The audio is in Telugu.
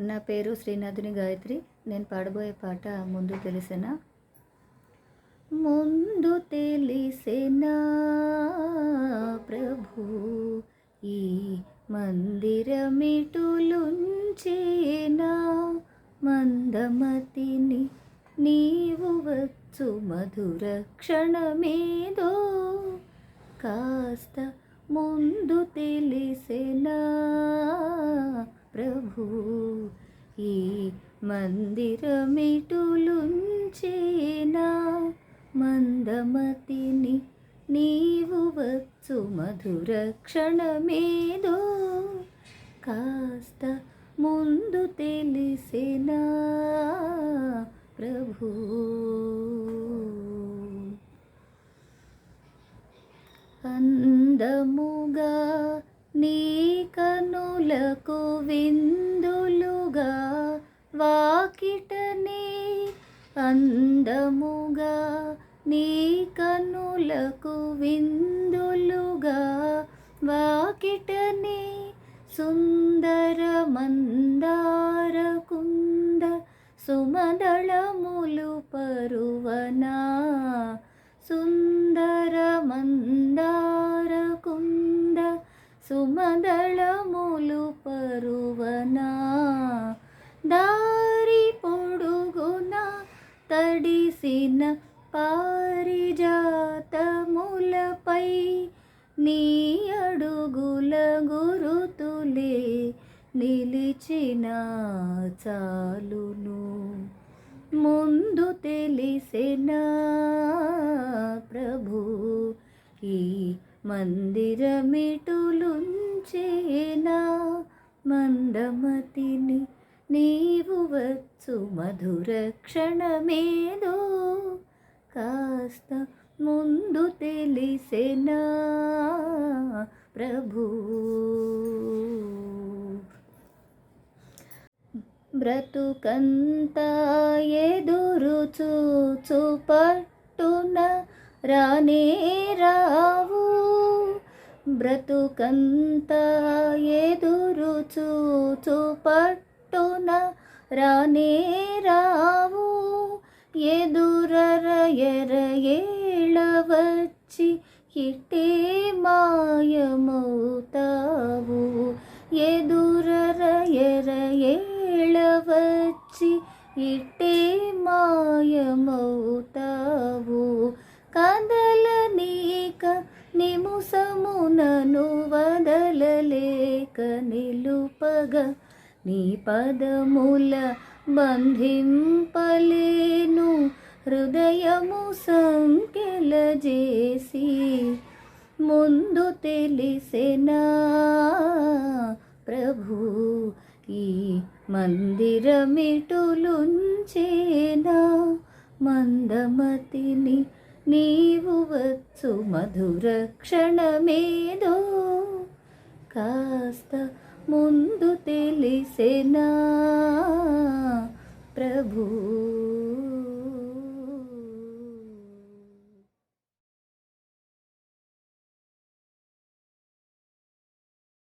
నా పేరు శ్రీనాథుని గాయత్రి. నేను పాడబోయే పాట ముందు తెలిసేనా? ముందు తెలిసేనా ప్రభు? ఈ మందిరమిటులుంచేనా? మందమతిని నీవు వచ్చు మధుర క్షణమేదో? కాస్త ముందు తెలిసేనా ప్రభు? ఈ మందిరమిటులుంచేనా? మందమతిని నీవు వచ్చు మధుర క్షణమేదో. కాస్త ముందు తెలిసేనా ప్రభు? అందముగా నీ కనులకు విందు వాకిటనే అందముగా నీ కనులకు విందులుగా. వాకిటనే సుందర మందార కుంద సుమదళములు పరువనా. సుందర మందార కుంద సుమదళములు పరువనా. తడిసిన పారిజాతములపై నీ అడుగుల గురుతులే నిలిచిన చాలును. ముందు తెలిసిన ప్రభు ఈ మందిరమిటులుంచేనా మందమతిని నీవు వచ్చు మధుర క్షణమేదో కాస్త ముందు తెలిసెనా ప్రభు? బ్రతుకంతా ఎదురు చూచు పట్టున రానే రావు. బ్రతుకంతా ఎదురు చూచు పట్టున రానే రావు. ఎదురర ఎర ఏళ వచ్చి మాయమవుతావు. ఎదురర ఎర ఏళ ఇట్టే మాయమవుతావు. కదలనీక నిముసమునను వదలలేక నిలుపగా నీ పదముల బంధింపలేను హృదయము సంకెలజేసి ముందు తెలిసెనా? ప్రభు ఈ మందిరమిటులుంచేనా? మందమతిని నీవు వచ్చు మధుర క్షణమేదో కాస్త ముందు వెలిసెనా ప్రభు